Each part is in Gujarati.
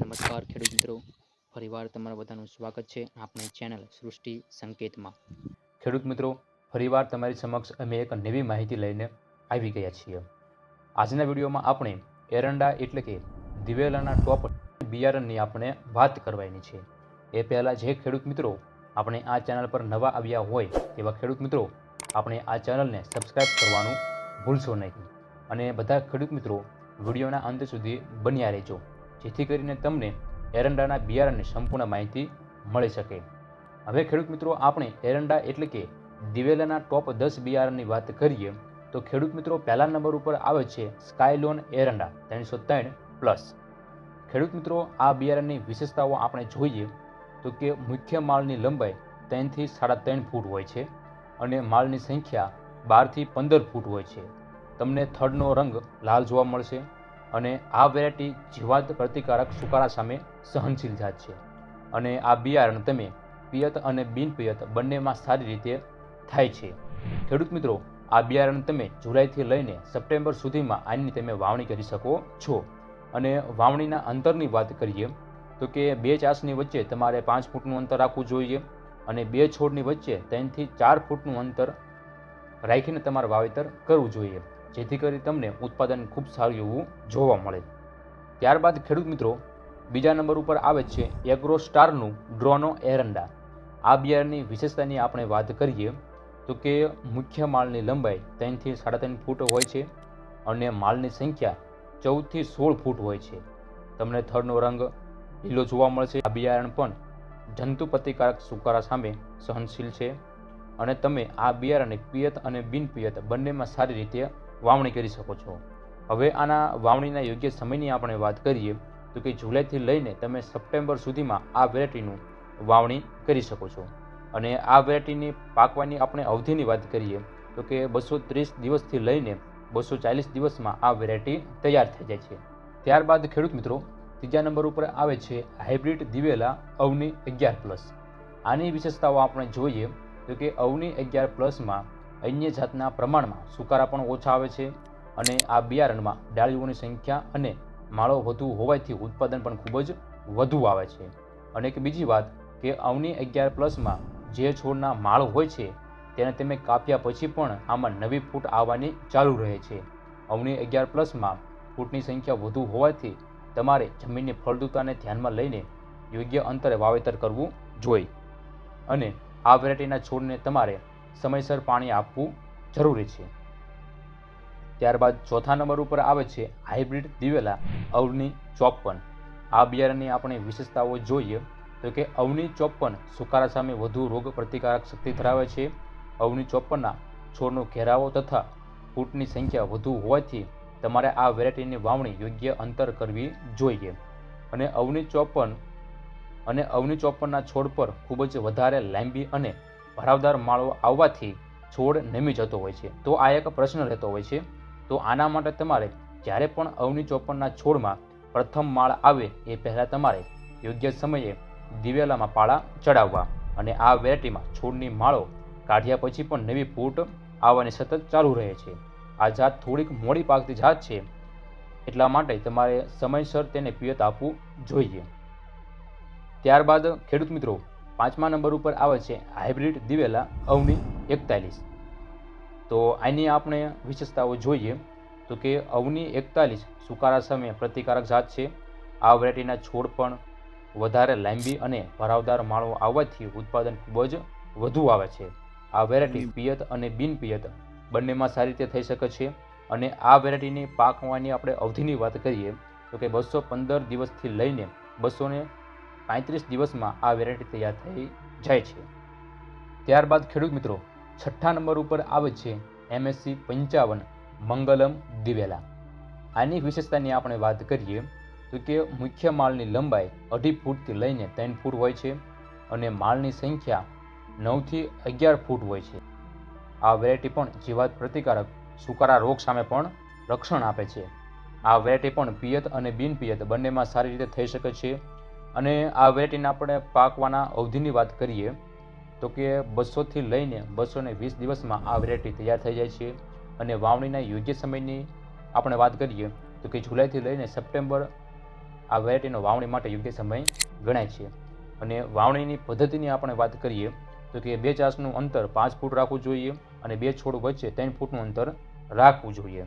નમસ્કાર ખેડૂત મિત્રો. ફરીવાર તમારા બધાનું સ્વાગત છે આપણી ચેનલ સૃષ્ટિ સંકેતમાં. ખેડૂત મિત્રો, ફરીવાર તમારી સમક્ષ અમે એક નવી માહિતી લઈને આવી ગયા છીએ. આજના વિડીયોમાં આપણે એરંડા એટલે કે દિવેલાના ટોપ બિયારણની આપણે વાત કરવાની છે. એ પહેલાં જે ખેડૂત મિત્રો આપણે આ ચેનલ પર નવા આવ્યા હોય તેવા ખેડૂત મિત્રો, આપણે આ ચેનલને સબસ્ક્રાઈબ કરવાનું ભૂલશો નહીં. અને બધા ખેડૂત મિત્રો વિડીયોના અંત સુધી બન્યા રહેજો. જેથી કરીને તમને એરંડાના બિયારણની સંપૂર્ણ માહિતી મળી શકે. હવે ખેડૂત મિત્રો, આપણે એરંડા એટલે કે દિવેલાના ટોપ દસ બિયારણની વાત કરીએ, તો ખેડૂત મિત્રો, પહેલા નંબર ઉપર આવે છે સ્કાયલોન એરંડા ત્રણસો ત્રણ પ્લસ ખેડૂત મિત્રો, આ બિયારણની વિશેષતાઓ આપણે જોઈએ, તો કે મુખ્ય માળની લંબાઈ ત્રણથી સાડા ત્રણ ફૂટ હોય છે અને માળની સંખ્યા બારથી પંદર ફૂટ હોય છે. તમને થડનો રંગ લાલ જોવા મળશે અને આ વેરાયટી જીવાત પ્રતિકારક સુકારા સામે સહનશીલ જાત છે. અને આ બિયારણ તમે પિયત અને બિનપિયત બંનેમાં સારી રીતે થાય છે. ખેડૂત મિત્રો, આ બિયારણ તમે જુલાઈથી લઈને સપ્ટેમ્બર સુધીમાં આની તમે વાવણી કરી શકો છો. અને વાવણીના અંતરની વાત કરીએ, તો કે બે ચાસની વચ્ચે તમારે પાંચ ફૂટનું અંતર રાખવું જોઈએ અને બે છોડની વચ્ચે ત્રણથી ચાર ફૂટનું અંતર રાખીને તમારે વાવેતર કરવું જોઈએ. જેથી કરી તમને ઉત્પાદન ખૂબ સારું એવું જોવા મળે. ત્યારબાદ ખેડૂત મિત્રો, બીજા નંબર ઉપર આવે છે એગ્રો સ્ટારનું ડ્રોનો એરંડા. આ બિયારણની વિશેષતાની આપણે વાત કરીએ, તો કે મુખ્ય માળની લંબાઈ ત્રણથી સાડા ત્રણ ફૂટ હોય છે અને માળની સંખ્યા ચૌદથી સોળ ફૂટ હોય છે. તમને થડનો રંગ લીલો જોવા મળશે. આ બિયારણ પણ જંતુ પ્રતિકારક સુકારા સામે સહનશીલ છે અને તમે આ બિયારણને પિયત અને બિનપિયત બંનેમાં સારી રીતે વાવણી કરી શકો છો. હવે આના વાવણીના યોગ્ય સમયની આપણે વાત કરીએ, તો કે જુલાઈથી લઈને તમે સપ્ટેમ્બર સુધીમાં આ વેરાયટીનું વાવણી કરી શકો છો. અને આ વેરાયટીની પાકવાની આપણે અવધિની વાત કરીએ, તો કે બસો ત્રીસ દિવસથી લઈને બસો ચાલીસ દિવસમાં આ વેરાયટી તૈયાર થઈ જાય છે. ત્યારબાદ ખેડૂત મિત્રો, ત્રીજા નંબર ઉપર આવે છે હાઇબ્રિડ દિવેલા અવની અગિયાર પ્લસ. આની વિશેષતાઓ આપણે જોઈએ, તો કે અવની અગિયાર પ્લસમાં અન્ય જાતના પ્રમાણમાં સુકારા પણ ઓછા આવે છે અને આ બિયારણમાં ડાળીઓની સંખ્યા અને માળો વધુ હોવાથી ઉત્પાદન પણ ખૂબ જ વધુ આવે છે. અને એક બીજી વાત કે અવની અગિયાર પ્લસમાં જે છોડના માળ હોય છે, તેને તમે કાપ્યા પછી પણ આમાં નવી ફૂટ આવવાની ચાલુ રહે છે. અવની અગિયાર પ્લસમાં ફૂટની સંખ્યા વધુ હોવાથી તમારે જમીનની ફળદ્રુપતાને ધ્યાનમાં લઈને યોગ્ય અંતરે વાવેતર કરવું જોઈએ. અને આ વેરાયટીના છોડને તમારે સમયસર પાણી આપવું જરૂરી છે. ત્યારબાદ ચોથા નંબર ઉપર આવે છે હાઇબ્રિડ દિવેલા અવની ચોપન આ બિયારણની આપણે વિશેષતાઓ જોઈએ તો કે અવની ચોપન સુકારા સામે વધુ રોગ પ્રતિકારક શક્તિ ધરાવે છે. અવની ચોપનના છોડનો ઘેરાવો તથા ફૂટની સંખ્યા વધુ હોવાથી તમારે આ વેરાયટીની વાવણી યોગ્ય અંતર કરવી જોઈએ. અને અવની ચોપન અને અવની ચોપનના છોડ પર ખૂબ જ વધારે લાંબી અને ભરાવદાર માળો આવવાથી છોડ નમી જતો હોય છે. તો આ એક પ્રશ્ન રહેતો હોય છે. તો આના માટે તમારે જ્યારે પણ અવની ચોપનના છોડમાં પ્રથમ માળ આવે એ પહેલાં તમારે યોગ્ય સમયે દિવેલામાં પાળા ચડાવવા અને આ વેરાયટીમાં છોડની માળો કાઢ્યા પછી પણ નવી ફૂટ આવવાની સતત ચાલુ રહે છે. આ જાત થોડીક મોડી પાકતી જાત છે. એટલા માટે તમારે સમયસર તેને પિયત આપવું જોઈએ. ત્યારબાદ ખેડૂત મિત્રો પાંચમા નંબર ઉપર આવે છે હાઇબ્રિડ દિવેલા અવની એકતાલીસ. તો આની આપણે વિશેષતાઓ જોઈએ તો કે અવની એકતાલીસ સુકારા સામે પ્રતિકારક જાત છે. આ વેરાયટીના છોડ પણ વધારે લાંબી અને ભરાવદાર માળો આવવાથી ઉત્પાદન ખૂબ જ વધુ આવે છે. આ વેરાયટી પિયત અને બિનપિયત બંનેમાં સારી રીતે થઈ શકે છે. અને આ વેરાયટીની પાકવાની આપણે અવધિની વાત કરીએ તો કે બસો પંદર દિવસથી લઈને બસો ને પાંત્રીસ દિવસમાં આ વેરાયટી તૈયાર થઈ જાય છે. ત્યારબાદ ખેડૂત મિત્રો, છઠ્ઠા નંબર ઉપર આવે છે એમએસસી પંચાવન, મંગલમ, દિવેલા. આની વિશેષતાની આપણે વાત કરીએ તો કે મુખ્ય માળની લંબાઈ અઢી ફૂટથી લઈને ત્રણ ફૂટ હોય છે અને માળની સંખ્યા નવથી અગિયાર ફૂટ હોય છે. આ વેરાયટી પણ જીવાત પ્રતિકારક સુકારા રોગ સામે પણ રક્ષણ આપે છે. આ વેરાયટી પણ પિયત અને બિનપિયત બંનેમાં સારી રીતે થઈ શકે છે અને આ વેરાયટીને આપણે પાકવાના અવધિની વાત કરીએ, તો કે બસોથી લઈને બસો ને વીસ દિવસમાં આ વેરાયટી તૈયાર થઈ જાય છે. અને વાવણીના યોગ્ય સમયની આપણે વાત કરીએ, તો કે જુલાઈથી લઈને સપ્ટેમ્બર આ વેરાયટીનો વાવણી માટે યોગ્ય સમય ગણાય છે. અને વાવણીની પદ્ધતિની આપણે વાત કરીએ, તો કે બે ચાસનું અંતર પાંચ ફૂટ રાખવું જોઈએ અને બે છોડ વચ્ચે ત્રણ ફૂટનું અંતર રાખવું જોઈએ.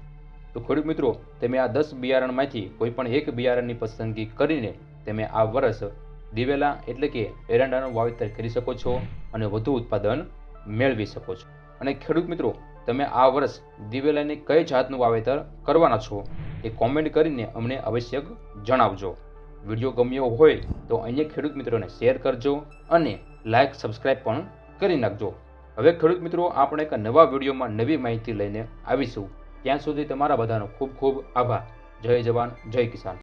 તો ખેડૂત મિત્રો, તમે આ દસ બિયારણમાંથી કોઈ પણ એક બિયારણની પસંદગી કરીને તમે આ વર્ષ દિવેલા એટલે કે એરંડાનું વાવેતર કરી શકો છો અને વધુ ઉત્પાદન મેળવી શકો છો. અને ખેડૂત મિત્રો, તમે આ વર્ષ દિવેલાની કઈ જાતનું વાવેતર કરવાના છો એ કોમેન્ટ કરીને અમને અવશ્ય જણાવજો. વીડિયો ગમ્યો હોય તો અન્ય ખેડૂત મિત્રોને શેર કરજો અને લાઇક સબસ્ક્રાઈબ પણ કરી નાખજો. હવે ખેડૂત મિત્રો, આપણે એક નવા વિડીયોમાં નવી માહિતી લઈને આવીશું. ત્યાં સુધી તમારા બધાનો ખૂબ ખૂબ આભાર. જય જવાન, જય કિસાન.